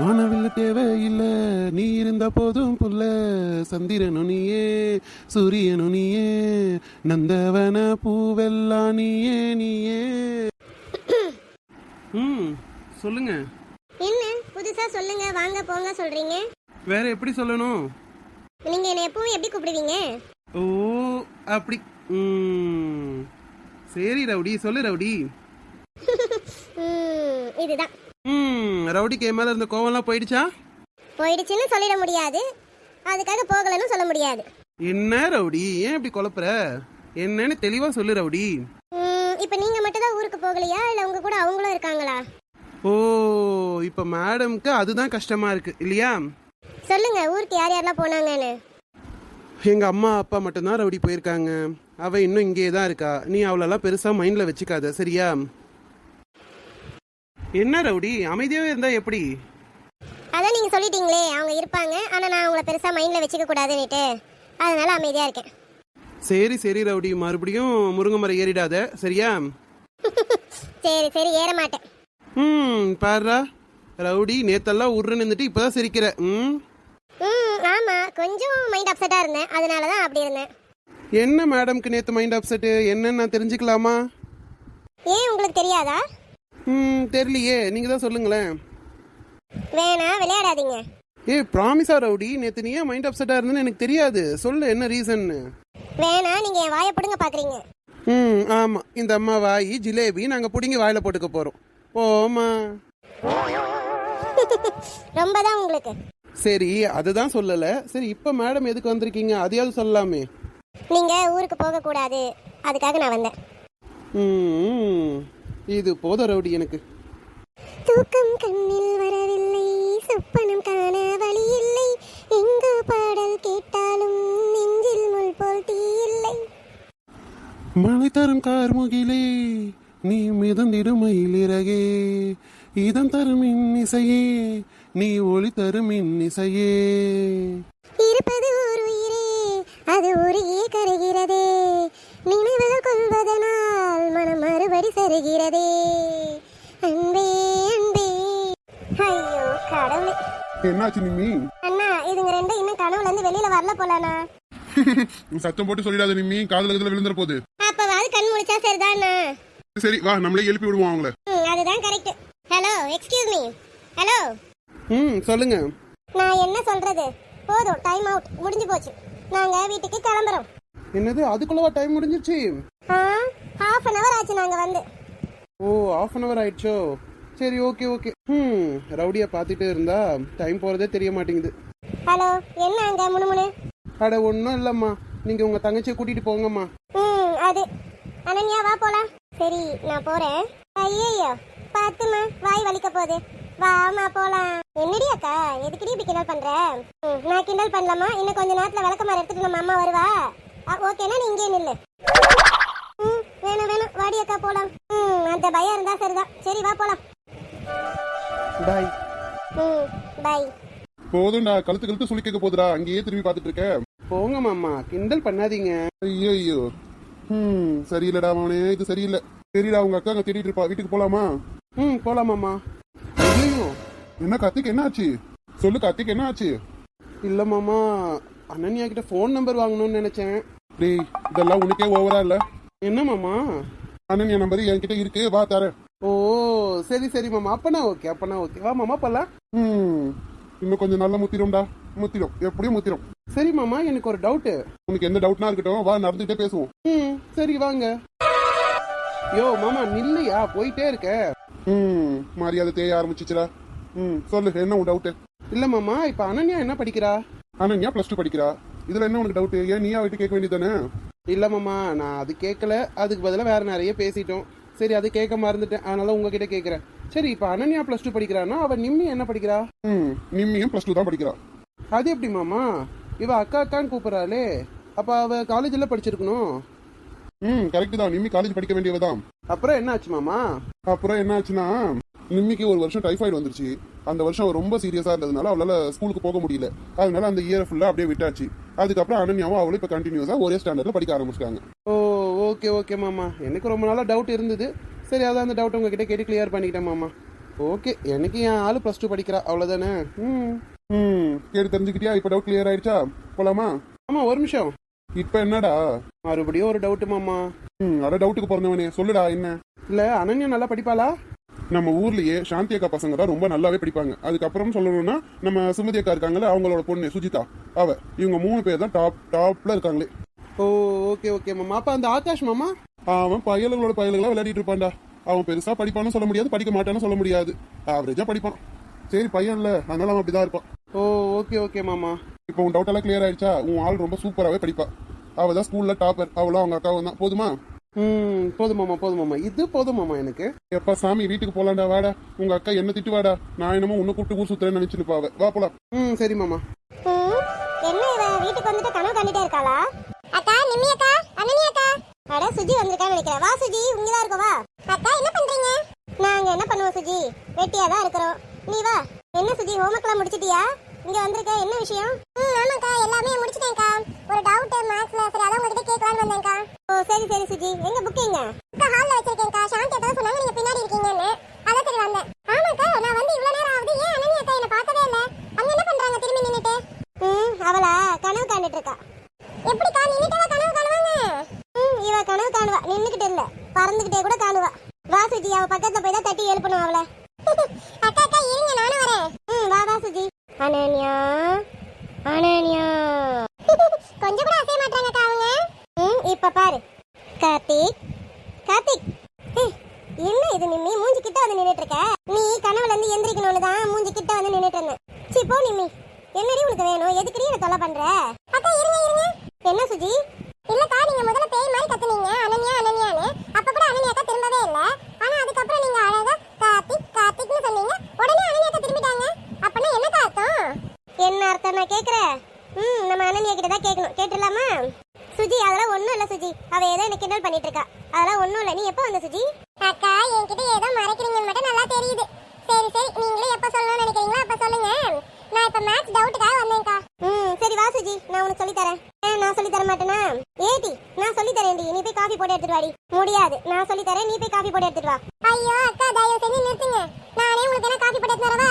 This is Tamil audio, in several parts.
வானவில் தேவையில்ல. நீ இருந்த போதும் புல்ல. சந்திரனு நீயே சூரியனு நீயே நந்தவன பூவெல்லாம் நீயே நீயே. ம் சொல்லுங்க. என்ன? புதுசா சொல்லுங்க. வாங்க போங்க சொல்றீங்க. வேற எப்படி சொல்லணும்? நீங்க என்ன எப்பவும் எப்படி கூப்பிடுவீங்க? ஓ அப்படி. ம். சரி ரவுடி சொல்லு ரவுடி. இதுதான். ரவுடிக்கு என் மேல இருந்த கோவம்லாம் போயிடுச்சா? போயிடுச்சுன்னு சொல்லிட முடியாது. அதுக்காக போகலன்னு சொல்ல முடியாது. என்ன ரவுடி? ஏன் இப்படி குழப்புற? என்னன்னு தெளிவா சொல்லு ரவுடி. இப்ப நீங்க மட்டும் தான் ஊருக்கு போகலையா? இல்ல உங்க கூட அவங்களும் இருக்காங்களா? ஓ இப்ப மேடம்க்கு அதுதான் கஷ்டமா இருக்கு இல்லையா? சொல்லுங்க ஊருக்கு யார் யாரெல்லாம் போனாங்கன்னு. எங்க அம்மா அப்பா மட்டும்தான் ரவுடி போயிருக்காங்க. அவ இன்னும் இங்கேயே தான் இருக்கா. நீ அவளெல்லாம் பெருசா மைண்ட்ல வச்சுக்காத சரியா? என்ன ரவுடி? அமைதியாவே இருந்தா எப்படி? அதான் நீங்க சொல்லிட்டீங்களே அவங்க இருப்பாங்க. ஆனா நான் அவங்கள பெருசா மைண்ட்ல வச்சுக்க கூடாதுன்னுட்டு. அதனால அமைதியா இருக்கேன். சரி சரி ரவுடி. மறுபடியும் முருங்கை மரம் ஏறிடாத. சரியா? சரி சரி ஏற மாட்டேன். ம் பாருடா. ரவுடி நேத்தெல்லாம் உருன்னு நின்றுட்டு இப்பதான் சிரிக்கிற. ம்? ம் ஆமா. கொஞ்சம் மைண்ட் அப்செட்டா இருந்தேன். அதனால தான் அப்படி இருந்தேன். என்ன மேடம்க்கு நேத்து மைண்ட் அப்செட் என்னன்னு நான் தெரிஞ்சுக்கலாமா? ஏன் உங்களுக்கு தெரியாதா? ம் தெரியலையே. நீங்க தான் சொல்லுங்களேன். வேணா விளையாடாதீங்க. ஏய் ப்ராமிஸா ரவுடி? நேத்து நீ ஏன் மைண்ட் அப்செட்டா இருந்தேன்னு எனக்கு தெரியாது. சொல்லு என்ன ரீசன்னு வேணா நீங்க என் வாயை பிடுங்க பாக்குறீங்க. ம் ஆமா. இந்த அம்மா வாய் ஜிலேபி நாங்க புடிங்கி வாயில போட்டுக்க போறோம். போமா ரொம்ப தான் உங்களுக்கு. சரி அதுதான் சொல்லல. சரி இப்ப மேடம் எதுக்கு வந்திருக்கீங்க? அதையாவது சொல்லலாமே. நீங்க ஊருக்கு போக கூடாது அதுக்காக நான் வந்தேன். ம் இது போதும் ரவுடி எனக்கு. தூக்கம் கண்ணில் வரவில்லை சொப்பனம் காண வழி இல்லை எங்கு பாடல் கேட்டாலும் நெஞ்சில் முள் போல் தீ இல்லை மழை தரும் கார்முகிலே நீ மிதந்திடும் மயிலிறகே. இதம் தரும் இன்னிசையே நீ ஒளி தரும் இன்னிசையே. இருப்பது ஒரு உயிரே அது உருகியே கருகிறதே சருகிறதே அன்பே அன்பே. ஐயோ கடவுளே. என்னாச்சு நிம்மி? அண்ணா இதுங்க ரெண்டும் இன்னும் கனவுல இருந்து வெளியில வரல போலண்ணா. நீ சத்தம் போட்டு சொல்லிடாத நிம்மி. காதுல இதுல விழுந்துற போகுது அப்பவாது கண் முடிச்சா சரிதாண்ணா சரி வா நம்மளே எழுப்பி விடுவோம் அவங்கள. அதுதான் correct hello excuse me. Hello. ம் சொல்லுங்க. நான் என்ன சொல்றது? போதும் டைம் அவுட் முடிஞ்சு போச்சு. நாங்க வீட்டுக்கு கிளம்புறோம். என்னது அதுக்குள்ளவா டைம் முடிஞ்சிருச்சு? ஹாஃப் அன் அவர் ஆச்சு நாங்க வந்து. ஓ ஆஃப் அன் அவர் ஆயிடுச்சோ? சரி ஓகே ஓகே ம் ரவுடியை பார்த்துட்டே இருந்தா டைம் போகிறதே தெரிய மாட்டேங்குது. ஹலோ என்ன அங்க முணுமுணு? அட ஒன்றும் இல்லைம்மா. நீங்கள் உங்கள் தங்கச்சியை கூட்டிகிட்டு போங்கம்மா. ம் அது. அனன்யா வா போலாம். சரி நான் போறேன். ஐயோ பாத்துமா வாய் வலிக்க போகுது. வாமா போலாம். என்னடி அக்கா எதுக்குடி இப்படி கிண்டல் பண்ற? ம், நான் கிண்டல் பண்ணலாமா? இன்னும் கொஞ்ச நேரத்துல விளக்கமாறு எடுத்துட்டு நம்ம அம்மா வருவா? ஓகேனா நீ இங்கே நில்லு. வேணும் வேணும் வாடி அக்கா போலாம். ம் அந்த பயம் இருந்தா சரிதான். சரி வா போலாம். பாய். ம் பை போதும்டா கழுத்து கழுத்து சுழி கேட்க போதுடா. அங்கேயே திரும்பி பார்த்துட்டு இருக்க போங்க மாமா. கிண்டல் பண்ணாதீங்க. ஐயோ ஐயோ ம் சரியில்லடா அவனே இது சரியில்லை. சரிடா உங்க அக்கா அங்க தேடிட்டு இருப்பா. வீட்டுக்கு போலாமா? ம் போலாம் மாமா. ஐயோ என்ன கார்த்திக் என்ன ஆச்சு? சொல்லு கார்த்திக் என்ன ஆச்சு? இல்லை மாமா. அனன்யா கிட்ட ஃபோன் நம்பர் வாங்கணும்னு நினச்சேன். டேய் இதெல்லாம் உனக்கே ஓவரா இல்ல? என்ன மாமா? அண்ணன் என் நம்பர் என்கிட்ட இருக்கு. வா தரேன். ஓ சரி சரி மாமா. அப்பனா ஓகே அப்பனா ஓகே. வா மாமா போலாம். ம். இன்னும் கொஞ்சம் நல்லா முத்திடும்டா. முத்திடும். எப்படியும் முத்திடும். சரி மாமா எனக்கு ஒரு டவுட்டு உனக்கு எந்த டவுட்னா இருக்கட்டும் வா நடந்துகிட்டே பேசுவோம். ம் சரி வாங்க. யோ மாமா நில்லையா? போயிட்டே இருக்க. ம் மரியாதை தேய ஆரம்பிச்சிச்சுடா. ம் சொல்லு என்ன உன் டவுட்டு இல்ல மாமா இப்ப அனன்யா என்ன படிக்கிறா? அனன்யா பிளஸ் டூ படிக்கிறா. இதுல என்ன உனக்கு டவுட் ஏன் நீயா விட்டு கேட்க வேண்டியதானே இல்ல மாமா நான் அது கேட்கல அதுக்கு பதிலா வேற நிறைய பேசிட்டோம். சரி அது கேட்க மறந்துட்டேன். அதனால உங்ககிட்ட கேக்குறேன். சரி இப்ப அனன்யா பிளஸ் டூ படிக்கிறான்னா அவ நிம்மி என்ன படிக்கிறா? ம் நிம்மியும் பிளஸ் டூ தான் படிக்கிறா. அது எப்படி மாமா? இவ அக்கா அக்கான்னு கூப்பிடுறாளே. அப்ப அவ காலேஜ்ல படிச்சிருக்கணும். ம் கரெக்ட் தான். நிம்மி காலேஜ் படிக்க வேண்டியவதான். அப்புறம் என்ன ஆச்சு மாமா? அப்புறம் என்ன ஆச்சுன்னா நிம்மிக்கு ஒரு வருஷம் டைஃபாய்டு வந்துருச்சு. அந்த வருஷம் ரொம்ப சீரியஸா இருந்ததுனால அவளால ஸ்கூலுக்கு போக முடியல. அதனால அந்த இயர் ஃபுல்லா அப்படியே விட்டாச்சு. அதுக்கப்புறம் அனன்யாவும் அவளும் இப்ப கண்டினியூஸா ஒரே ஸ்டாண்டர்ட்ல படிக்க ஆரம்பிச்சிட்டாங்க. ஓ ஓகே ஓகே மாமா. எனக்கு ரொம்ப நாளா டவுட் இருந்தது. சரி அதான் அந்த டவுட் உங்ககிட்ட கேட்டு கிளியர் பண்ணிக்கிட்டேன் மாமா. ஓகே எனக்கு என் ஆளு ப்ளஸ் டூ படிக்கிறா அவ்வளோதானே ம். ம் கேட்டு தெரிஞ்சுக்கிட்டியா? இப்போ டவுட் கிளியர் ஆயிடுச்சா? போலாமா? ஆமா ஒரு நிமிஷம். இப்போ என்னடா? மறுபடியும் ஒரு டவுட்டு மாமா. ம் அட டவுட்டுக்கு பிறந்தவனே. சொல்லுடா என்ன? இல்ல அனன்யா நல்லா படிப்பாளா? நம்ம ஊர்லயே சாந்தி அக்கா பசங்க தான் ரொம்ப நல்லாவே படிப்பாங்க. அதுக்கப்புறம் சொல்லணும்னா நம்ம சுமதி அக்கா இருக்காங்கல்ல அவங்களோட பொண்ணு சுஜிதா அவ. இவங்க மூணு பேர் தான் டாப் டாப்ல இருக்காங்களே. ஓ ஓகே ஓகே மாமா அப்ப அந்த ஆகாஷ் மாமா? அவன் பயலுகளோட பயலுகளா விளையாடிட்டு இருப்பான்டா. அவன் பெருசா படிப்பான்னு சொல்ல முடியாது படிக்க மாட்டான்னு சொல்ல முடியாது. ஆவரேஜா படிப்பான். சரி பையன்ல அதனால அவன் அப்படிதான் இருப்பான். ஓ ஓகே ஓகே மாமா. இப்போ உன் டவுட் எல்லாம் கிளியர் ஆயிடுச்சா? உன் ஆள் ரொம்ப சூப்பராகவே படிப்பா. அவ தான் ஸ்கூல்ல டாப்பர் அவளும் அவங்க அக்காவும் தான். போதுமா? ம் போதும் மாமா போதும் மாமா. இது போதும் மாமா எனக்கு. எப்பா சாமி வீட்டுக்கு போலாம்டா வாடா. உங்க அக்கா என்ன திட்டு வாடா நான் என்னமோ உன்னை கூப்பிட்டு ஊர் சுத்துறேன்னு நினைச்சுட்டு பாவ வா போலாம். ம் சரி மாமா. ம், என்ன இவ? வீட்டுக்கு வந்துட்டு கனவு கண்டுட்டே இருக்காளா? அக்கா நிம்மி அக்கா அனனி அக்கா. அட சுஜி வந்திருக்கான்னு நினைக்கிறேன். வா சுஜி இங்க தான் இருக்கோ வா. அக்கா என்ன பண்றீங்க? நாங்க என்ன பண்ணுவோம் சுஜி? வெட்டியா தான் இருக்கிறோம். நீ வா. என்ன சுஜி ஹோம்ஒர்க்லாம் முடிச்சிட்டியா? இங்க வந்திருக்க என்ன விஷயம்? ம் ஆமாக்கா எல்லாமே முடிச்சிட்டேன்க்கா. ஒரு டவுட் மேத்ஸ்ல சரி அதான் உங்ககிட்ட கேட்கலாம்னு வந்தேன்க்கா. ஓ சரி சரி சுஜி. எங்க புக் எங்க? அக்கா ஹால்ல வச்சிருக்கேன்க்கா. சாந்தி அக்கா சொன்னாங்க நீங்க பின்னாடி இருக்கீங்கன்னு. அதான் சரி வந்தேன். ஆமாக்கா நான் வந்து இவ்வளவு நேரம் ஆகுது. ஏன் அனனி அக்கா என்ன பார்த்ததே இல்ல? அங்க என்ன பண்றாங்க திரும்பி நின்னுட்டு? ம் அவளா? கனவு காண்டுட்டு இருக்கா. எப்படிக்கா நின்னுட்டே கனவு காணுவாங்க. ம் இவ கனவு காணுவா. நின்னுக்கிட்டு இல்ல. பறந்துகிட்டே கூட காணுவா. வா சுஜி. அவ பக்கத்துல போய் தான் தட்டி எழுப்பணும் அவளை அக்கா அக்கா இருங்க நானும் வரேன் ம் வா வா சுஜி அனன்யா அனன்யா கொஞ்சம் கூட அசைய மாட்டாங்க அக்கா அவங்க ம் இப்ப பாரு. கார்த்திக் கார்த்திக். என்ன இது நிம்மி? மூஞ்சி கிட்ட வந்து நின்னுட்டு இருக்க நீ கனவுல இருந்து எந்திரிக்கணும்னு தான் மூஞ்சி கிட்ட வந்து நின்றுட்டு இருந்தேன். சி போ நிம்மி. என்னடி உனக்கு வேணும்? எதுக்குடி என்ன தொலை பண்ற? அக்கா இருங்க இருங்க. என்ன சுஜி? இல்லக்கா நீங்க முதல்ல பேய் மாதிரி கத்துனீங்க அனன்யா அனன்யான்னு அப்ப கூட அனன்யா அக்கா திரும்பவே இல்ல ஆனா அதுக்கப்புறம் நீங்க அழகா கார்த்திக் கார்த்திக்னு சொன்னீங்க உடனே அனன்யா அக்கா திரும்பிட்டாங்க அப்பனா என்ன அர்த்தம் என்ன அர்த்தம் நான் கேக்குறேன் ம் நம்ம அனன்யா கிட்ட தான் கேட்கணும் கேட்டுடலாமா சுஜி அதெல்லாம் ஒண்ணும் இல்ல சுஜி அவ ஏதோ என்ன கிண்டல் பண்ணிட்டு இருக்கா அதெல்லாம் ஒண்ணும் இல்ல நீ எப்ப வந்த சுஜி அக்கா என்கிட்ட ஏதோ மறைக்கிறீங்கன்னு மட்டும் நல்லா தெரியுது சரி சரி நீங்களே எப்ப சொல்லணும்னு நினைக்கிறீங்களோ அப்ப சொல்லுங்க நான் இப்ப மேத்ஸ் டவுட்டுக்காக வந்தேன்க்கா ம் சரி வா சுஜி நான் உனக்கு சொல்லி தரேன். நான் சொல்லி தர மாட்டேனா? ஏடி நான் சொல்லி தரேன்டி. நீ போய் காஃபி போட்டு எடுத்துட்டு வாடி. முடியாது. நான் சொல்லி தரேன். நீ போய் காஃபி போட்டு எடுத்துட்டு வா. ஐயோ அக்கா தயவு செஞ்சு நிறுத்துங்க. நானே உங்களுக்கு என்ன காஃபி போட்டு எடுத்துட்டு வரவா?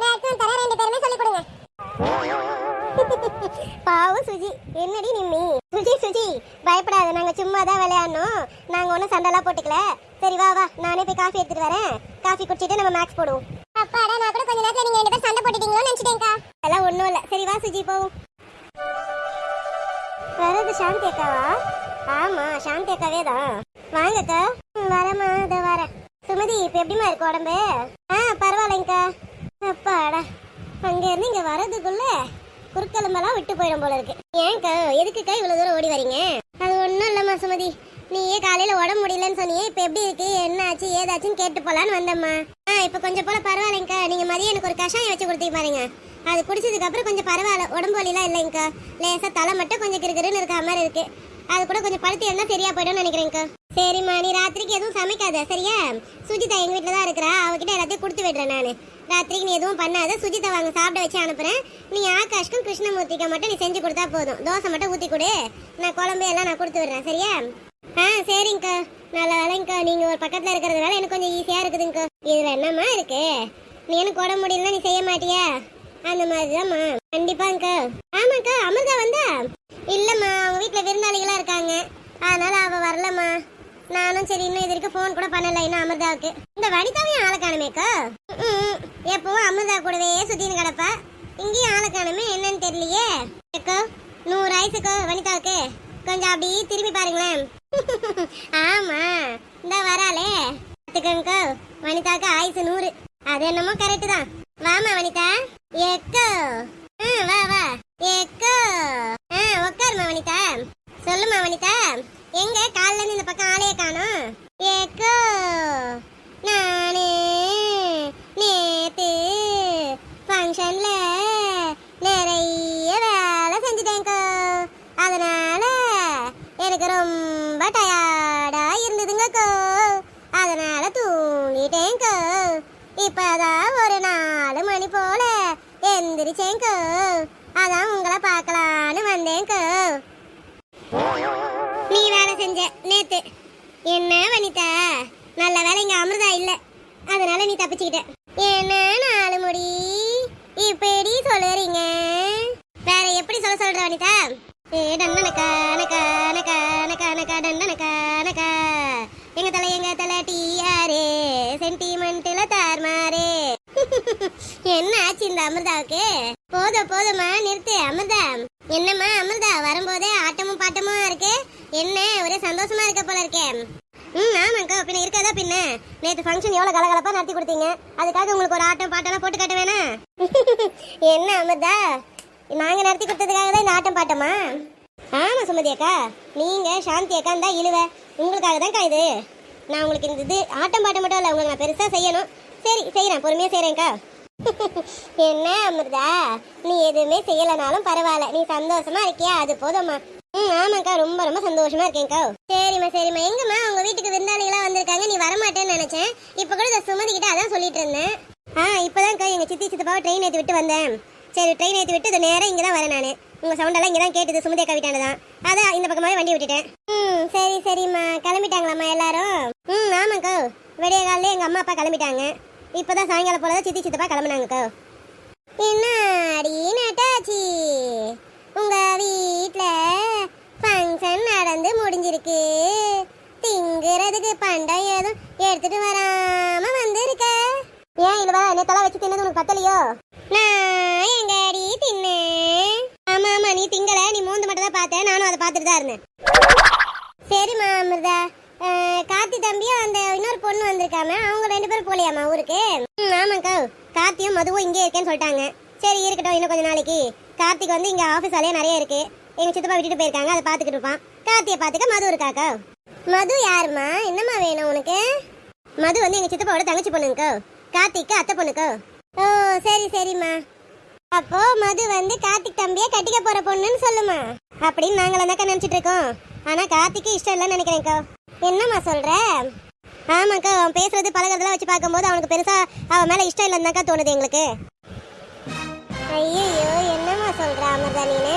நான் எடுத்து தரேன் ரெண்டு பேருமே சொல்லி கொடுங்க. பாவம் சுஜி. என்னடி நிம்மி சுஜி சுஜி. பயப்படாத. நாங்க சும்மா தான் விளையாடணும். நாங்க ஒன்றும் சண்டைலாம் போட்டுக்கல. சரி வா வா. நானே போய் காஃபி எடுத்துட்டு வரேன். காஃபி குடிச்சிட்டு நம்ம மேக்ஸ் போடுவோம். அப்பாடா நான் கூட கொஞ்ச நேரத்துல நீங்க ரெண்டு பேரும் சண்டை போட்டுட்டீங்களோன்னு நினைச்சிட்டேன்க்கா. அதெல்லாம் ஒண்ணும் இல்ல. சரி வா சுஜி போவோம். வரது சாந்தி அக்காவா? ஆமா சாந்தி அக்காவே தான். வாங்கக்கா அக்கா. வரமா இதை வரேன் சுமதி இப்ப எப்படிமா இருக்கு உடம்பு? ஆ பரவாயில்லைங்கக்கா அப்பாடா. அங்க இருந்து இங்க வரதுக்குள்ள குறுக்கெலும்பெல்லாம் விட்டு போயிடும் போல இருக்கு. ஏன்க்கா எதுக்குக்கா இவ்வளவு தூரம் ஓடி வரீங்க? அது ஒன்றும் இல்லம்மா சுமதி. நீயே காலையில உடம்பு முடியலன்னு சொன்னியே இப்ப எப்படி இருக்கு? என்ன ஆச்சு ஏதாச்சுன்னு கேட்டு போலான்னு வந்தம்மா. ஆ இப்ப கொஞ்சம் போல பரவாயில்லைங்கக்கா. நீங்க மதியம் எனக்கு ஒரு கஷாயம் வச்சு கொடுத்தீங்க பாருங்க. அது குடிச்சதுக்கப்புறம் கொஞ்சம் பரவாயில்ல. உடம்பு வலிலாம் இல்லைங்கக்கா. லேசாக தலை மட்டும் கொஞ்சம் கிறுகிறுன்னு இருக்கா மாதிரி இருக்கு. அது கூட கொஞ்சம் படுத்து இருந்தால் சரியா போய்டும்னு நினைக்கிறேங்க்கா சரிம்மா நீ ராத்திரிக்கு எதுவும் சமைக்காத சரியா? சுஜிதா எங்கள் வீட்டில் தான் இருக்கிறா. அவகிட்ட எல்லாத்தையும் கொடுத்து விடுறேன் நான். ராத்திரிக்கு நீ எதுவும் பண்ணாத. சுஜிதா வாங்க சாப்பிட வச்சு அனுப்புறேன். நீ ஆகாஷ்க்கும் கிருஷ்ணமூர்த்திக்கு மட்டும் நீ செஞ்சு கொடுத்தா போதும். தோசை மட்டும் ஊற்றி கொடு. நான் குழம்பு எல்லாம் நான் கொடுத்து விடுறேன் சரியா? ஆ சரிங்கக்கா. நல்ல வேலைங்கக்கா. நீங்கள் ஒரு பக்கத்தில் இருக்கிறதுனால எனக்கு கொஞ்சம் ஈஸியாக இருக்குதுங்கக்கா. இதில் என்னம்மா இருக்கு? நீ எனக்கு உடம்பு முடியலன்னா நீ செய்ய மாட்டியா? அந்த மாதிரிதாம்மா. கண்டிப்பாங்கக்கா ஆமாக்கா அமிர்தா வந்தா? இல்லம்மா அவங்க வீட்டுல விருந்தாளிகளா இருக்காங்க. அதனால அவ வரலம்மா. நானும் சரி இன்னும் இது வரைக்கும் ஃபோன் கூட பண்ணல இன்னும் அமிர்தாவுக்கு. இந்த வனிதாவையும் ஆளை காணுமேக்கா ம், எப்பவும் அமிர்தா கூடவே சுத்தின்னு கிடப்பா. இங்கேயும் ஆளை காணுமே என்னன்னு தெரியலையே. அக்கா நூறு ஆயிசுக்கோ வனிதாவுக்கு. கொஞ்சம் அப்படி திரும்பி பாருங்களேன். ஆமா. இந்த வராளே. பார்த்துக்கோங்கக்கா வனிதாவுக்கு ஆயுசு நூறு. அது என்னமோ கரெக்டு தான். வாமா வனிதா. எக்கோ ஆ வா வா. எக்கோ ஆ உட்காருமா வனிதா சொல்லுமா வனிதா எங்க? கால்ல இருந்து இந்த பக்கம் ஆளையே காணோம். எக்கோ நானே நேத்து ஃபங்க்ஷன்ல நிறைய வேலை செஞ்சுட்டேங்கோ அதனால எனக்கு ரொம்ப டயர்டா இருந்ததுங்கக்கோ. அதனால தூங்கிட்டேங்கோ இப்பதான் ஒரு எந்திரிச்சேங்கோ அதான் உங்களை பார்க்கலான்னு வந்தேங்கோ. நீ வேலை செஞ்ச நேத்து. என்ன வனிதா? நல்ல வேலை இங்க அமிர்தா இல்ல. அதனால நீ தப்பிச்சுக்கிட்ட. என்ன நாலு முடி? இப்படி சொல்லுறீங்க. வேற எப்படி சொல்ல சொல்ற வனிதா? ஏ டன்னனக்கா நக்கா நக்கா நக்கா நக்கா டன்னனக்கா நக்கா எங்க தலை எங்க தலை டிஆரே சென்டிமெண்ட்ல தார்மாரே என்ன அமிர்தாவுக்கு? போதும் போதுமா நிறுத்து அமிர்தா. என்னம்மா அமிர்தா வரும்போதே ஆட்டமும் பாட்டமும் இருக்கு. என்ன ஒரே சந்தோஷமா இருக்க போல இருக்கே. ம் ஆமாக்கா பின்ன இருக்காதா பின்ன? நேற்று ஃபங்க்ஷன் எவ்வளோ கலகலப்பா நடத்தி கொடுத்தீங்க. அதுக்காக உங்களுக்கு ஒரு ஆட்டம் பாட்டெல்லாம் போட்டு காட்ட வேணாம் என்ன அமிர்தா? நாங்கள் நடத்தி கொடுத்ததுக்காக தான் இந்த ஆட்டம் பாட்டமா? ஆமாம் சுமதி அக்கா. நீங்கள் சாந்தி அக்கா இருந்தால் இழுவ. உங்களுக்காக தான் இது. நான் உங்களுக்கு இந்த இது ஆட்டம் பாட்டம் மட்டும் இல்லை உங்களுக்கு நான் பெருசாக செய்யணும். சரி செய்கிறேன் பொறுமையாக செய்கிறேன்க்கா என்ன அமிர்தா? நீ எதுவுமே செய்யலனாலும் பரவாயில்ல. நீ சந்தோஷமா இருக்கியா? அது போதும்மா. ம் ஆமாக்கா ரொம்ப ரொம்ப சந்தோஷமா இருக்கேன்க்கா. சரிம்மா சரிம்மா. எங்கம்மா? உங்க வீட்டுக்கு விருந்தாளிகளா வந்திருக்காங்க. நீ வரமாட்டேன்னு நினைச்சேன். இப்ப கூட இந்த சுமதி கிட்ட அதான் சொல்லிட்டு இருந்தேன். ஆ இப்பதான்க்கா எங்க சித்தி சித்தப்பாவை ட்ரெயின் ஏற்றி விட்டு வந்தேன். சரி ட்ரெயின் ஏற்றி விட்டு இது நேரம் இங்கே தான் வரேன் நான். உங்க சவுண்டெல்லாம் இங்கே தான் கேட்டது. சுமதி அக்கா வீட்டாண்டு தான். அதான் இந்த பக்கமாவே வண்டி விட்டுட்டேன். ம் சரி சரிம்மா. கிளம்பிட்டாங்களாம்மா எல்லாரும்? ம் ஆமாக்கா விடிய காலையில எங்க அம்மா அப்பா கிளம்பிட்டாங்க. இப்போதான் சாயங்காலம் போல சித்தி சித்தப்பா கிளம்புனாங்கக்கோ என்ன அடி நட்டாச்சி? உங்க வீட்டில் ஃபங்க்ஷன் நடந்து முடிஞ்சிருக்கு. திங்கிறதுக்கு பண்டம் ஏதும் எடுத்துட்டு வராம வந்திருக்க. ஏன் இல்லவா நேத்தெல்லாம் வச்சு தின்னது உனக்கு பத்தலையோ? நான் எங்க அடி தின்னேன்? ஆமா ஆமா நீ திங்கல. நீ மூந்து மட்டும் தான் பார்த்தேன் நானும் அதை பார்த்துட்டு தான் இருந்தேன் சரிம்மா அமிர்தா. கார்த்தி தம்பியும் அந்த இன்னொரு பொண்ணு வந்திருக்காம அவங்க ரெண்டு பேரும் போலியாமா ஊருக்கு? ம், ஆமாக்கா கார்த்தியும் மதுவும் இங்கே இருக்கேன்னு சொல்லிட்டாங்க. சரி இருக்கட்டும் இன்னும் கொஞ்ச நாளைக்கு. கார்த்திக் வந்து இங்கே ஆஃபீஸ் அலையே நிறைய இருக்கு. எங்கள் சித்தப்பா விட்டுட்டு போயிருக்காங்க அதை பார்த்துக்கிட்டு இருப்பான். கார்த்தியை பார்த்துக்க மது இருக்காக்கா? மது யாரும்மா? என்னம்மா வேணும் உனக்கு? மது வந்து எங்கள் சித்தப்பாவோட தங்கச்சி பொண்ணுங்கோ. கார்த்திக்கு அத்தை பொண்ணுக்கோ. ஓ சரி சரிம்மா. அப்போ மது வந்து கார்த்திக் தம்பியை கட்டிக்க போற பொண்ணுன்னு சொல்லுமா. அப்படின்னு நாங்களும் தாக்கா நினச்சிட்டு இருக்கோம். ஆனால் கார்த்திக்கு இஷ்டம் இல்லைன்னு நினைக்கிறேன்க்கோ. என்னம்மா சொல்ற? ஆமாக்கா அவன் பேசுறது பழகிறதெல்லாம் வச்சு பார்க்கும்போது அவனுக்கு பெருசா அவன் மேல இஷ்டம் இல்லைன்னாக்கா தோணுது எங்களுக்கு. ஐயோ என்னம்மா சொல்ற அமிர்தா நீனு?